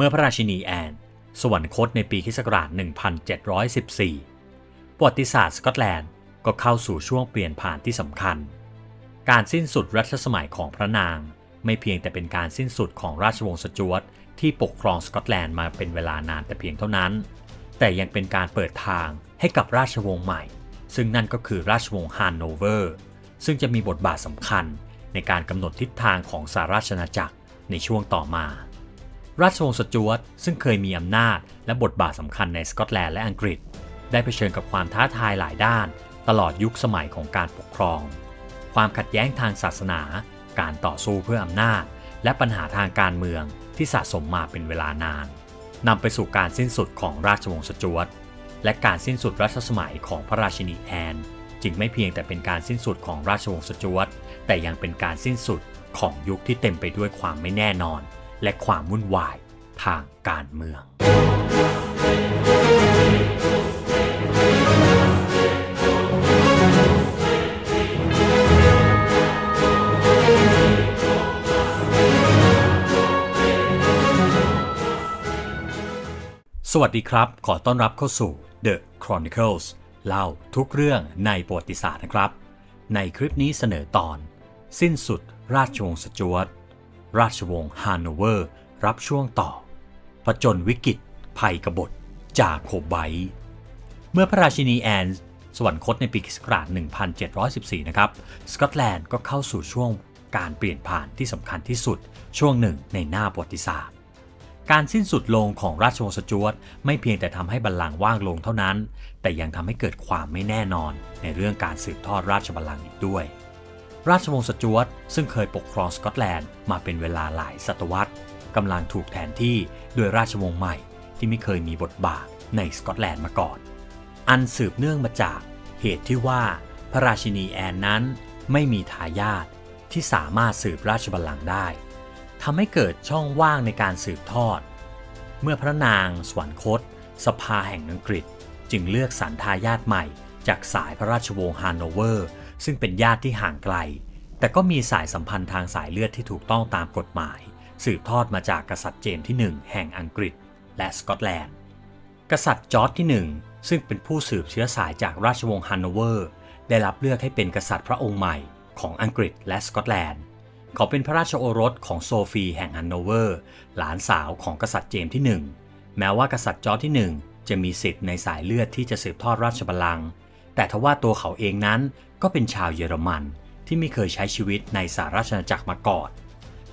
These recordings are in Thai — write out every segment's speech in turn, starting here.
เมื่อพระราชินีแอน สวรรคตในปีคศ1714 ประวัติศาสตร์สกอตแลนด์ก็เข้าสู่ช่วงเปลี่ยนผ่านที่สำคัญ การสิ้นสุดรัชสมัยของพระนาง ไม่เพียงแต่เป็นการสิ้นสุดของราชวงศ์สจวตที่ปกครองสกอตแลนด์มาเป็นเวลานานแต่เพียงเท่านั้น แต่ยังเป็นการเปิดทางให้กับราชวงศ์ใหม่ ซึ่งนั่นก็คือราชวงศ์ฮานโนเวอร์ ซึ่งจะมีบทบาทสำคัญในการกำหนดทิศทางของสาราชนาจักรในช่วงต่อมา ราชวงศ์สจวตซึ่งเคยมีอำนาจ และบทบาทสำคัญในสกอตแลนด์และอังกฤษ ได้เผชิญกับความท้าทายหลายด้าน ตลอดยุคสมัยของการปกครอง ความขัดแย้งทางศาสนา การต่อสู้เพื่ออำนาจ และปัญหาทางการเมืองที่สะสมมาเป็นเวลานานนำไปสู่การสิ้นสุดของราชวงศ์สจวตและการสิ้นสุดรัชสมัยของพระราชินีแอน จึงไม่เพียงแต่เป็นการสิ้นสุดของราชวงศ์สจวตแต่ยังเป็นการสิ้นสุดของยุคที่เต็มไปด้วยความไม่แน่นอน และความวุ่นวายทางการเมือง สวัสดีครับ ขอต้อนรับเข้าสู่ The Chronicles เล่าทุกเรื่องในประวัติศาสตร์นะครับ ในคลิปนี้เสนอตอน สิ้นสุดราชวงศ์สจวต ราชวงศ์ฮานโนเวอร์ รับช่วงต่อผจญวิกฤต ภัยกบฏ จากโคไบเมื่อพระราชินีแอนสวรรคตในปีคศ1714 นะครับ สกอตแลนด์ก็เข้าสู่ช่วงการเปลี่ยนผ่านที่สำคัญที่สุดช่วงหนึ่งในหน้าประวัติศาสตร์ การสิ้นสุดลงของราชวงศ์สจวตไม่เพียงแต่ทำให้บัลลังก์ว่างลงเท่านั้น แต่ยังทำให้เกิดความไม่แน่นอนในเรื่องการสืบทอดราชบัลลังก์อีกด้วย ราชวงศ์สจวตซึ่งเคยปกครองสกอตแลนด์มาเป็นเวลาหลายศตวรรษกำลังถูกแทนที่โดยราชวงศ์ใหม่ที่ไม่เคยมีบทบาทในสกอตแลนด์มาก่อน อันสืบเนื่องมาจากเหตุที่ว่าพระราชินีแอนนั้นไม่มีทายาทที่สามารถสืบราชบัลลังก์ได้ทำให้เกิดช่องว่างในการสืบทอด เมื่อพระนางสวรรคต สภาแห่งอังกฤษ จึงเลือกสรรทายาทใหม่ จากสายพระราชวงศ์ฮานโนเวอร์ ซึ่งเป็นญาติที่ห่างไกล แต่ก็มีสายสัมพันธ์ทางสายเลือดที่ถูกต้องตามกฎหมาย สืบทอดมาจากกษัตริย์เจมส์ที่ 1 แห่งอังกฤษ และสกอตแลนด์ กษัตริย์จอร์จที่ 1 ซึ่งเป็นผู้สืบเชื้อสายจากราชวงศ์ฮันโนเวอร์ ได้รับเลือกให้เป็นกษัตริย์พระองค์ใหม่ของอังกฤษและสกอตแลนด์เขาเป็นพระราชโอรสของโซฟีแห่งฮันโนเวอร์ หลานสาวของกษัตริย์เจมส์ที่ 1 แม้ว่ากษัตริย์จอร์จที่ 1 จะมีสิทธิ์ในสายเลือดที่จะสืบทอดราชบัลลังก์ แต่ทว่าตัวเขาเองนั้นก็เป็นชาวเยอรมันที่ไม่เคยใช้ชีวิตในสหราชอาณาจักรมาก่อน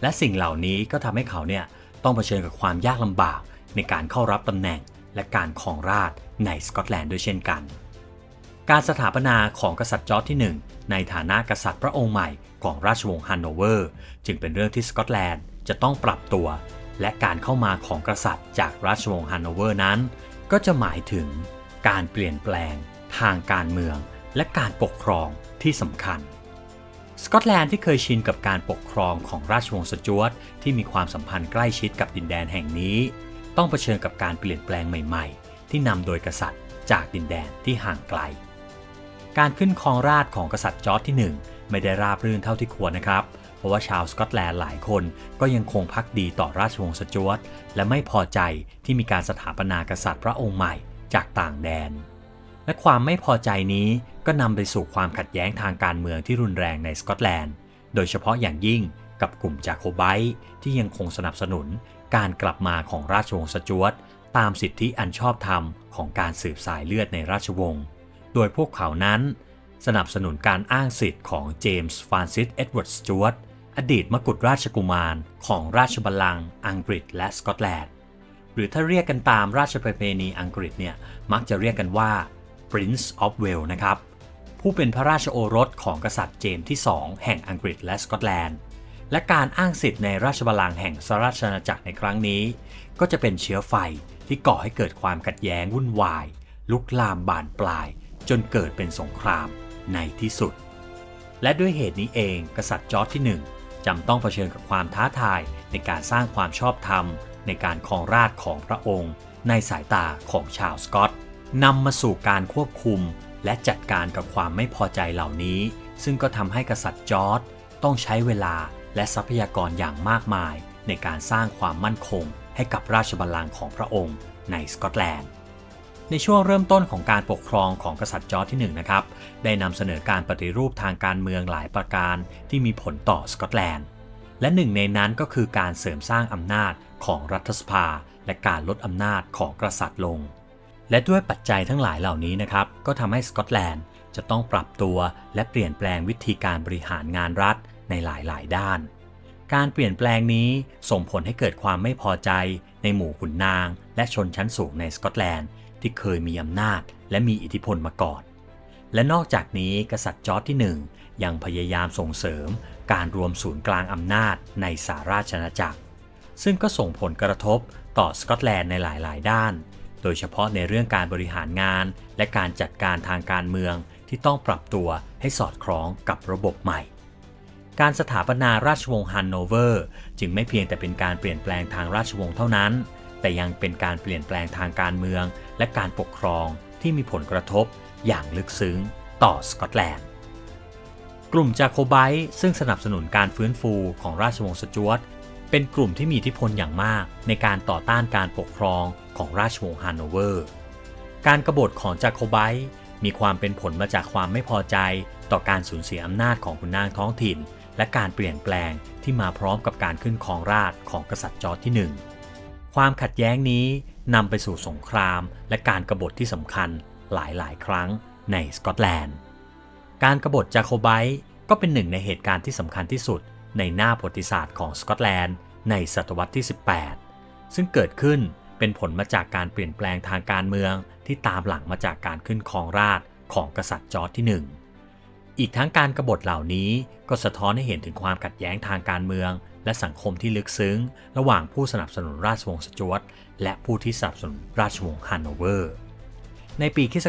และสิ่งเหล่านี้ก็ทำให้เขาเนี่ยต้องเผชิญกับความยากลำบากในการเข้ารับตำแหน่งและการครองราชในสกอตแลนด์ด้วยเช่นกัน การสถาปนาของกษัตริย์จอร์จที่ 1 ในฐานะกษัตริย์พระองค์ใหม่ของราชวงศ์ฮันโนเวอร์จึงเป็นเรื่องที่สกอตแลนด์จะต้องปรับตัว และการเข้ามาของกษัตริย์จากราชวงศ์ฮันโนเวอร์นั้น ก็จะหมายถึงการเปลี่ยนแปลง ทางการเมืองและการปกครองที่สำคัญ สกอตแลนด์ที่เคยชินกับการปกครองของราชวงศ์สจวตที่มีความสัมพันธ์ใกล้ชิดกับดินแดนแห่งนี้ ต้องเผชิญกับการเปลี่ยนแปลงใหม่ ๆ ที่นำโดยกษัตริย์จากดินแดนที่ห่างไกล การขึ้นครองราชของกษัตริย์จอร์จที่ 1 ไม่ได้ราบรื่นเท่าที่ควรนะครับ เพราะว่าชาวสกอตแลนด์หลายคนก็ยังคงพักดีต่อราชวงศ์สจวตและไม่พอใจที่มีการสถาปนากษัตริย์พระองค์ใหม่จากต่างแดน และความไม่พอใจนี้ก็นำไปสู่ความขัดแย้งทางการเมืองที่รุนแรงในสกอตแลนด์ โดยเฉพาะอย่างยิ่งกับกลุ่มจาโคไบต์ที่ยังคงสนับสนุนการกลับมาของราชวงศ์สจวตตามสิทธิอันชอบธรรมของการสืบสายเลือดในราชวงศ์ โดยพวกเขานั้น สนับสนุนการอ้างสิทธิ์ของเจมส์ฟรานซิสเอ็ดเวิร์ดสจวตอดีตมกุฎราชกุมารของราชบัลลังก์อังกฤษและสกอตแลนด์ หรือถ้าเรียกกันตามราชประเพณีอังกฤษเนี่ยมักจะเรียกกันว่า Prince of Wales นะครับ ผู้เป็นพระราชโอรสของกษัตริย์เจมส์ที่ 2 แห่งอังกฤษและสกอตแลนด์ และการอ้างสิทธิ์ในราชบัลลังก์แห่งสหราชอาณาจักรในครั้งนี้ ก็จะเป็นเชื้อไฟที่ก่อให้เกิดความขัดแย้งวุ่นวาย ลุกลามบานปลาย จนเกิดเป็นสงครามในที่สุด และด้วยเหตุนี้เองกษัตริย์จอร์จที่ 1จำต้องเผชิญกับความท้าทายในการสร้างความชอบธรรม ในการครองราชของพระองค์ ในสายตาของชาวสกอต นำมาสู่การควบคุมและจัดการกับความไม่พอใจเหล่านี้ ซึ่งก็ทำให้กษัตริย์จอร์จต้องใช้เวลาและทรัพยากรอย่างมากมาย ในการสร้างความมั่นคง ให้กับราชบัลลังก์ของพระองค์ในสกอตแลนด์ ในช่วงเริ่มต้นของการปกครองของกษัตริย์จอร์จที่1นะครับ ได้นำเสนอการปฏิรูปทางการเมืองหลายประการที่มีผลต่อสกอตแลนด์ และหนึ่งในนั้นก็คือการเสริมสร้างอำนาจของรัฐสภา และการลดอำนาจของกษัตริย์ลง และด้วยปัจจัยทั้งหลายเหล่านี้นะครับ ก็ทำให้สกอตแลนด์จะต้องปรับตัวและเปลี่ยนแปลงวิธีการบริหารงานรัฐในหลาย ๆ ด้าน การเปลี่ยนแปลงนี้ส่งผลให้เกิดความไม่พอใจ ในหมู่ขุนนาง และชนชั้นสูงในสกอตแลนด์ ที่เคยมีอำนาจ และมีอิทธิพลมาก่อน และนอกจากนี้กษัตริย์จอร์จที่ 1 ยังพยายามส่งเสริม การรวมศูนย์กลางอำนาจในสาราชอาณาจักร ซึ่งก็ส่งผลกระทบต่อสกอตแลนด์ในหลาย ๆ ด้าน โดยเฉพาะในเรื่องการบริหารงาน และการจัดการทางการเมืองที่ต้องปรับตัวให้สอดคล้องกับระบบใหม่ การสถาปนาราชวงศ์ฮันโนเวอร์จึงไม่เพียงแต่เป็นการเปลี่ยนแปลงทางราชวงศ์เท่านั้น แต่ยังเป็นการเปลี่ยนแปลงทางการเมือง และการปกครองที่มีผลกระทบอย่างลึกซึ้งต่อสกอตแลนด์ กลุ่มจาโคไบต์ซึ่งสนับสนุนการฟื้นฟูของราชวงศ์สจวตเป็นกลุ่มที่มีอิทธิพลอย่างมากในการต่อต้านการปกครอง ของราชวงศ์ฮันโนเวอร์ การกรบฏของจาโคไบต์มีความเป็นผลมาจากความไม่พอใจต่อการสูญเสียอำนาจของขุนนางท้องถิ่น และการเปลี่ยนแปลงที่มาพร้อมกับการขึ้นครองราชของกษัตริย์จอร์จที่ 1 ความขัดแย้งนี้นำไปสู่สงครามและการกรบฏที่สำคัญหลายๆ ครั้งในสกอตแลนด์ การกรบฏจาโคไบต์ก็เป็นหนึ่งในเหตุการณ์ที่สำคัญที่สุดในหน้าประวัติศาสตร์ของสกอตแลนด์ในศตวรรษที่ 18 ซึ่งเกิดขึ้น เป็นผลมาจากการเปลี่ยนแปลงทางการเมืองที่ตามหลังมาจากการขึ้นครองราชของกษัตริย์จอร์จที่ 1 อีกทั้งการกรบฏเหล่านี้ก็สะท้อนให้เห็นถึงความขัดแย้งทางการเมือง และสังคมที่ลึกซึ้ง ระหว่างผู้สนับสนุนราชวงศ์สจวตและผู้ที่สนับสนุนราชวงศ์ฮันโนเวอร์ ในปีคศ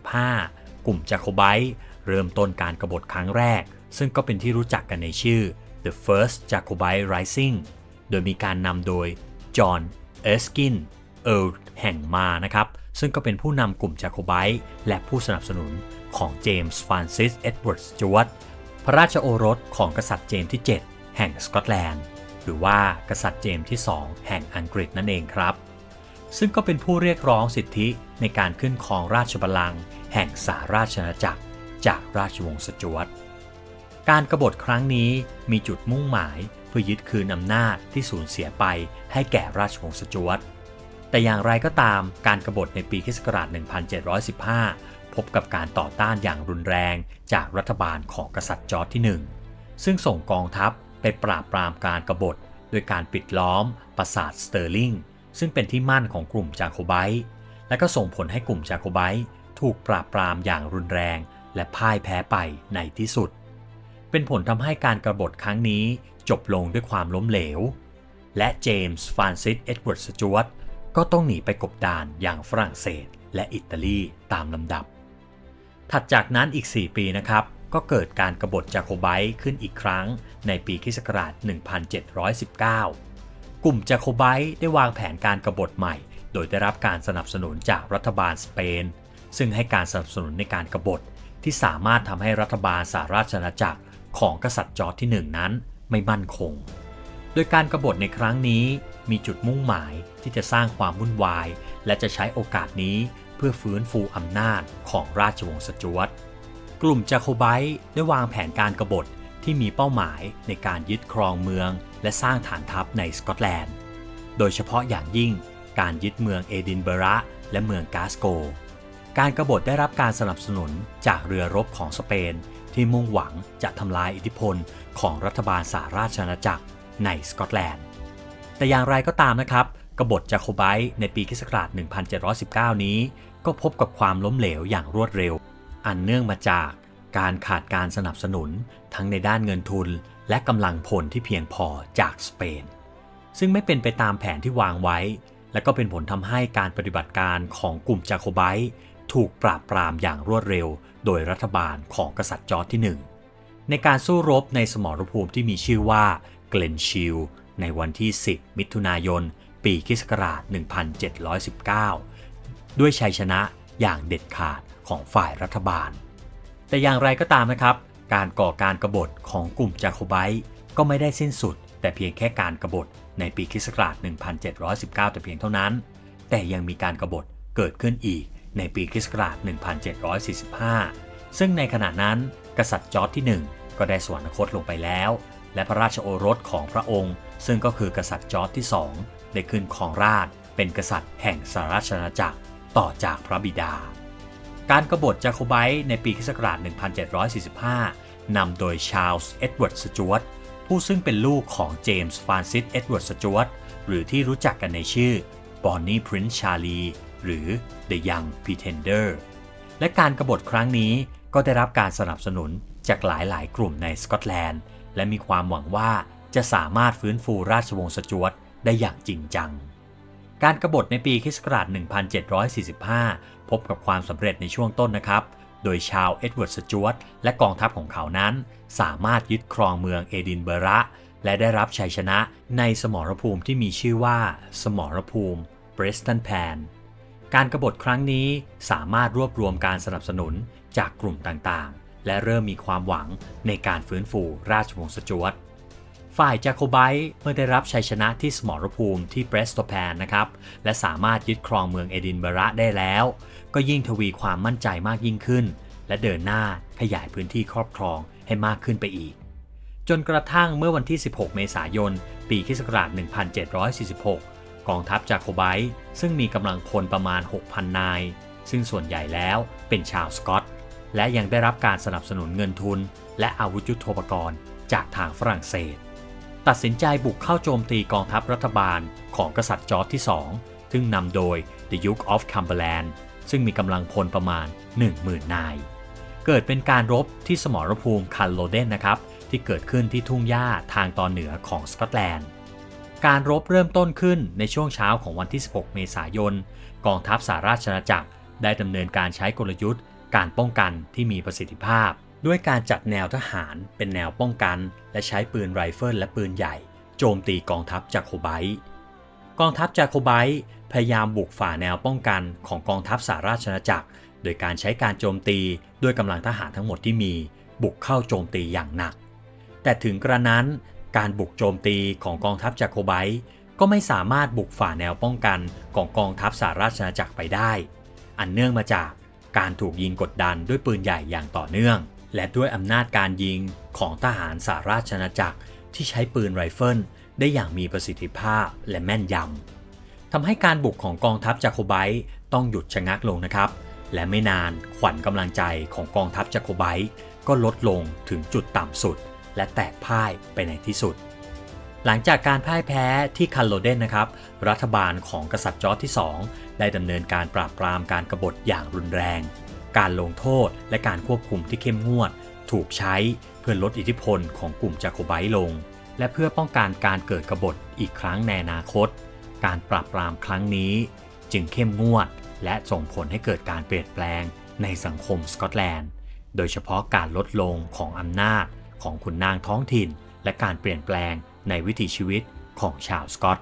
1715 กลุ่มจาโคไบต์เริ่มต้นการกรบฏครั้งแรก ซึ่งก็เป็นที่รู้จักกันในชื่อ The First Jacobite Rising โดยมีการนำโดยจอห์น เอสกิน เอิร์ลแห่งมานะครับ ซึ่งก็เป็นผู้นำกลุ่มจาโคไบต์และผู้สนับสนุนของเจมส์ฟรานซิส เอ็ดเวิร์ด สจวตพระราชโอรสของกษัตริย์เจมส์ที่ 7 แห่งสกอตแลนด์ หรือว่ากษัตริย์เจมส์ที่ 2 แห่งอังกฤษนั่นเองครับ ซึ่งก็เป็นผู้เรียกร้องสิทธิในการขึ้นครองราชบัลลังก์แห่งสาราชอาณาจักร จากราชวงศ์สจวตการกรบฏครั้งนี้มีจุดมุ่งหมาย พื่อยึดคืนอำนาจที่สูญเสียไปให้แก่ราชวงศ์สจวต แต่อย่างไรก็ตามการกรบฏในปีคศ1715 พบกับการต่อต้านอย่างรุนแรงจากรัฐบาลของกษัตริย์จอร์จที่ 1 ซึ่งส่งกองทัพไปปราบปรามการกรบฏโดยการปิดล้อมปราสาทสเตอร์ลิงซึ่งเป็นที่มั่นของกลุ่มจาโคไบต์และก็ส่งผลให้กลุ่มจาโคไบต์ถูกปราบปรามอย่างรุนแรงและพ่ายแพ้ไปในที่สุด เป็นผลทำให้การกรบฏครั้งนี้จบลงด้วยความล้มเหลว และเจมส์ฟรานซิสเอ็ดเวิร์ดสจวตก็ต้องหนีไปกบดานอย่างฝรั่งเศสและอิตาลีตามลำดับ ถัดจากนั้นอีก 4 ปีนะครับ ก็เกิดการกรบฏจาโคไบต์ขึ้นอีกครั้งในปีคศ1719 กลุ่มจาโคไบต์ได้วางแผนการกรบฏใหม่ โดยได้รับการสนับสนุนจากรัฐบาลสเปน ซึ่งให้การสนับสนุนในการกรบฏที่สามารถทำให้รัฐบาลสหราชอาณาจักร ของกษัตริย์จอร์จที่1นั้นไม่มั่นคง โดยการกรบฏในครั้งนี้มีจุดมุ่งหมายที่จะสร้างความวุ่นวาย และจะใช้โอกาสนี้เพื่อฟื้นฟูอำนาจของราชวงศ์สจวต กลุ่มจาโคไบต์ได้วางแผนการกรบฏที่มีเป้าหมายในการยึดครองเมือง และสร้างฐานทัพในสกอตแลนด์ โดยเฉพาะอย่างยิ่งการยึดเมืองเอดินเบระและเมืองกาสโก การกรบฏได้รับการสนับสนุนจากเรือรบของสเปน ที่มุ่งหวังจะทำลายอิทธิพลของรัฐบาลสหราชอาณาจักรในสกอตแลนด์ แต่อย่างไรก็ตามนะครับ กบฏจาโคไบต์ในปีคศ1719 นี้ ก็พบกับความล้มเหลวอย่างรวดเร็ว อันเนื่องมาจากการขาดการสนับสนุนทั้งในด้านเงินทุน และกำลังพลที่เพียงพอจากสเปน ซึ่งไม่เป็นไปตามแผนที่วางไว้ และก็เป็นผลทำให้การปฏิบัติการของกลุ่มจาโคไบต์ ถูกปราบปรามอย่างรวดเร็ว โดยรัฐบาลของกษัตริย์จอร์จที่ 1 ในการสู้รบในสมรภูมิที่มีชื่อว่าเกลนชิลในวันที่ 10 มิถุนายน ปีคศ1719 ด้วยชัยชนะอย่างเด็ดขาดของฝ่ายรัฐบาล แต่อย่างไรก็ตามนะครับ การก่อการกรบฏของกลุ่มจาโคไบต์ก็ไม่ได้สิ้นสุด แต่เพียงแค่การกรบฏในปีคศักราช1719 แต่เพียงเท่านั้น แต่ยังมีการกรบฏเกิดขึ้นอีก ในปีคริสต์ศักราช 1745 ซึ่งในขณะนั้นกษัตริย์จอร์จที่ 1 ก็ได้สวรรคตลงไปแล้ว และพระราชโอรสของพระองค์ ซึ่งก็คือกษัตริย์จอร์จที่ 2 ได้ขึ้นครองราชเป็นกษัตริย์แห่งสหราชอาณาจักรต่อจากพระบิดา การกรบฏจาโคไบต์ในปีคริสต์ศักราช 1745 นำโดยชาร์ลส์เอ็ดเวิร์ดสจวตผู้ซึ่งเป็นลูกของเจมส์ฟรานซิสเอ็ดเวิร์ดสจวตหรือที่รู้จักกันในชื่อบอนนี่พรินซ์ชาลี หรือ The Young Pretender และการกรบฏครั้งนี้ก็ได้รับการสนับสนุนจากหลายๆ กลุ่มในสกอตแลนด์ และมีความหวังว่าจะสามารถฟื้นฟูราชวงศ์สจวตได้อย่างจริงจัง การกรบฏในปีคริสต์ศักราช1745 พบกับความสำเร็จในช่วงต้นนะครับ โดยชาวเอ็ดเวิร์ดสจวตและกองทัพของเขานั้น สามารถยึดครองเมืองเอดินเบระ และได้รับชัยชนะในสมรภูมิที่มีชื่อว่า สมรภูมิเบรสตันแพน การกรบฏครั้งนี้สามารถรวบรวมการสนับสนุนจากกลุ่มต่างๆ และเริ่มมีความหวังในการฟื้นฟูราชวงศ์สจวต ฝ่ายจาโคไบต์เมื่อได้รับชัยชนะที่สมรภูมิที่เบรสโตแพนนะครับ และสามารถยึดครองเมืองเอดินเบระได้แล้ว ก็ยิ่งทวีความมั่นใจมากยิ่งขึ้น และเดินหน้าขยายพื้นที่ครอบครองให้มากขึ้นไปอีก จนกระทั่งเมื่อวันที่ 16 เมษายน ปีคศ1746 กองทัพจากโคไบต์ซึ่งมีกำลังพลประมาณ 6,000 นาย ซึ่งส่วนใหญ่แล้วเป็นชาวสกอต และยังได้รับการสนับสนุนเงินทุน และอาวุธยุโทโธปกรณ์จากทางฝรั่งเศส ตัดสินใจบุกเข้าโจมตีกองทัพรัฐบาลของกษัตริย์จอร์จที่ 2 ซึ่งนำโดย The Duke of Cumberland ซึ่งมีกำลังพลประมาณ 10,000 นาย เกิดเป็นการรบที่สมรภูมิคันโลเดนนะครับ ที่เกิดขึ้นที่ทุ่งหญ้าทางตอนเหนือของสกอตแลนด์ การรบเริ่มต้นขึ้นในช่วงเช้าของวันที่ 16 เมษายน กองทัพสหราชอาณาจักรได้ดำเนินการใช้กลยุทธ์ การป้องกันที่มีประสิทธิภาพ ด้วยการจัดแนวทหารเป็นแนวป้องกัน และใช้ปืนไรเฟิลและปืนใหญ่ โจมตีกองทัพจากโคไบต์กองทัพจากโคไบต์พยายามบุกฝ่าแนวป้องกันของกองทัพสหราชอาณาจักร โดยการใช้การโจมตีด้วยกำลังทหารทั้งหมดที่มี บุกเข้าโจมตีอย่างหนัก แต่ถึงกระนั้น การบุกโจมตีของกองทัพจากโคไบต์ก็ไม่สามารถบุกฝ่าแนวป้องกันของกองทัพสหราชอาณาจักรไปได้ อันเนื่องมาจากการถูกยิงกดดันด้วยปืนใหญ่อย่างต่อเนื่อง และด้วยอำนาจการยิงของทหารสหราชอาณาจักรที่ใช้ปืนไรเฟิลได้อย่างมีประสิทธิภาพและแม่นยำทำให้การบุกของกองทัพจาโคไบต์ต้องหยุดชะงักลงนะครับ และไม่นานขวัญกำลังใจของกองทัพจาโคไบต์ก็ลดลงถึงจุดต่ำสุด และแตกพ่ายไปในที่สุด หลังจากการพ่ายแพ้ที่คันโลเดนนะครับ รัฐบาลของกษัตริย์จอร์จที่ 2 ได้ดำเนินการปราบปรามการกรบฏอย่างรุนแรง การลงโทษและการควบคุมที่เข้มงวด ถูกใช้เพื่อลดอิทธิพลของกลุ่มจาโคไบต์ลง และเพื่อป้องกันการเกิดกบฏอีกครั้งในอนาคต การปราบปรามครั้งนี้ จึงเข้มงวด และส่งผลให้เกิดการเปลี่ยนแปลงในสังคมสกอตแลนด์ โดยเฉพาะการลดลงของอำนาจ ของขุนนางท้องถิ่น และการเปลี่ยนแปลงในวิถีชีวิตของชาวสกอต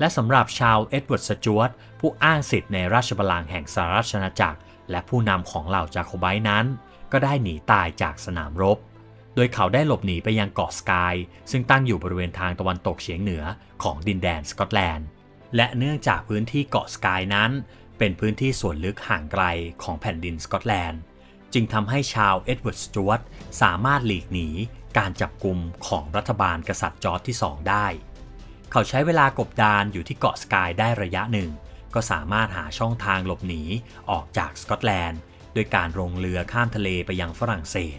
และสำหรับชาวเอ็ดเวิร์ดสจวตผู้อ้างสิทธิ์ในราชบัลลังก์แห่งสหราชอาณาจักร และผู้นำของเหล่าจาโคไบต์นั้น ก็ได้หนีตายจากสนามรบ โดยเขาได้หลบหนีไปยังเกาะสกาย ซึ่งตั้งอยู่บริเวณทางตะวันตกเฉียงเหนือของดินแดนสกอตแลนด์ และเนื่องจากพื้นที่เกาะสกายนั้น เป็นพื้นที่ส่วนลึกห่างไกลของแผ่นดินสกอตแลนด์ จึงทำให้ชาวเอ็ดเวิร์ดสจวตสามารถหลีกหนีการจับกลุ่มของรัฐบาลกษัตริย์จอร์จที่ 2 ได้ เขาใช้เวลากบดานอยู่ที่เกาะสกายได้ระยะหนึ่ง ก็สามารถหาช่องทางหลบหนีออกจากสกอตแลนด์โดยการลงเรือข้ามทะเลไปยังฝรั่งเศส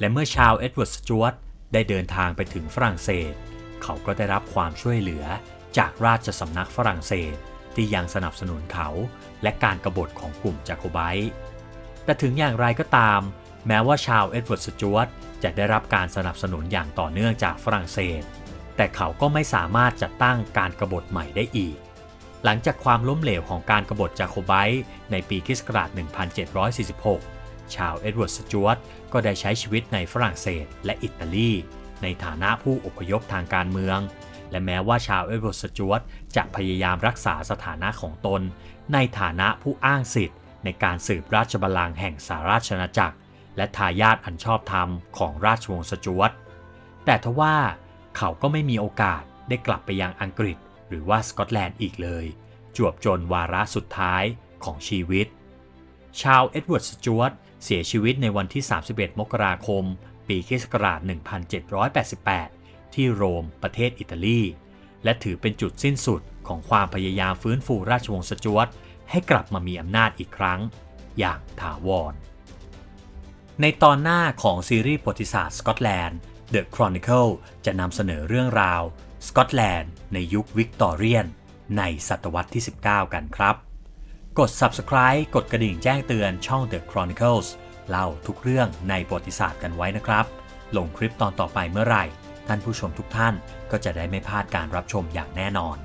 และเมื่อชาวเอ็ดเวิร์ดสจวตได้เดินทางไปถึงฝรั่งเศส เขาก็ได้รับความช่วยเหลือจากราชสำนักฝรั่งเศสที่ยังสนับสนุนเขา และการกรบฏของกลุ่มจาโคไบต์ แต่ถึงอย่างไรก็ตาม แม้ว่าชาวเอ็ดเวิร์ดสจวตจะได้รับการสนับสนุนอย่างต่อเนื่องจากฝรั่งเศส แต่เขาก็ไม่สามารถจัดตั้งการกบฏใหม่ได้อีก หลังจากความล้มเหลวของการกบฏจาโคไบต์ในปีคริสต์ศักราช1746 ชาวเอ็ดเวิร์ดสจวตก็ได้ใช้ชีวิตในฝรั่งเศสและอิตาลี ในฐานะผู้อพยพทางการเมือง และแม้ว่าชาวเอ็ดเวิร์ดสจวตจะพยายามรักษาสถานะของตน ในฐานะผู้อ้างสิทธิ์ ในการสืบราชบัลลังก์แห่งสหราชอาจักร และทายาทอันชอบธรรมของราชวงศ์สจวต แต่ทว่าเขาก็ไม่มีโอกาสได้กลับไปยังอังกฤษ หรือว่าสกอตแลนด์อีกเลย จวบจนวาระสุดท้ายของชีวิต ชาวเอ็ดเวิร์ดสจวตเสียชีวิตในวันที่ 31 มกราคม ปีคศ1788 ที่โรมประเทศอิตาลี และถือเป็นจุดสิ้นสุดของความพยายามฟื้นฟูราชวงศ์สจวต ให้กลับมามีอำนาจอีกครั้ง อย่างถาวร ในตอนหน้าของซีรีส์ประวัติศาสตร์สกอตแลนด์ The Chronicle จะนำเสนอเรื่องราว สกอตแลนด์ในยุควิกตอเรียน ในศตวรรษที่ 19 กันครับ กด subscribe กดกระดิ่งแจ้งเตือนช่อง The Chronicles เล่าทุกเรื่องในประวัติศาสตร์กันไว้นะครับ ลงคลิปตอนต่อไปเมื่อไหร่ ท่านผู้ชมทุกท่านก็จะได้ไม่พลาดการรับชมอย่างแน่นอน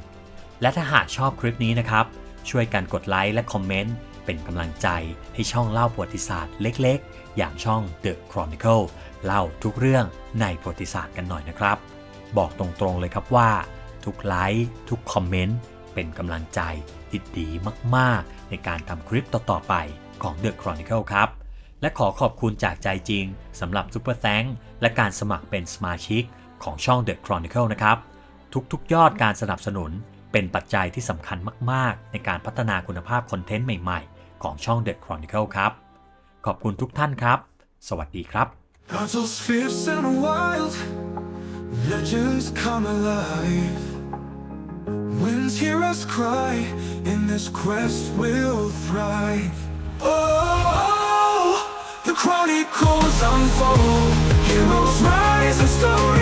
และถ้าหากชอบคลิปนี้นะครับ ช่วยกันกดไลค์และคอมเมนต์ เป็นกำลังใจให้ช่องเล่าประวัติศาสตร์เล็กๆ อย่างช่อง The Chronicle เล่าทุกเรื่องในประวัติศาสตร์กันหน่อยนะครับ บอกตรงๆเลยครับว่า ทุกไลค์ทุกคอมเมนต์เป็นกำลังใจที่ดีมากๆ ในการทำคลิปต่อๆไปของ The Chronicle ครับและขอขอบคุณจากใจจริงสำหรับ Super Thank และการสมัครเป็นสมาชิกของช่อง The Chronicle นะครับ ทุกๆยอดการสนับสนุน เป็นปัจจัยที่สำคัญมาก ๆ ในการพัฒนาคุณภาพคอนเทนต์ใหม่ ๆ ของช่อง The Chronicle ครับ ขอบคุณทุกท่านครับ สวัสดีครับ Legends come alive. Winds hear us cry, in this quest we'll thrive. Oh, the chronicles unfold, heroes rise and story.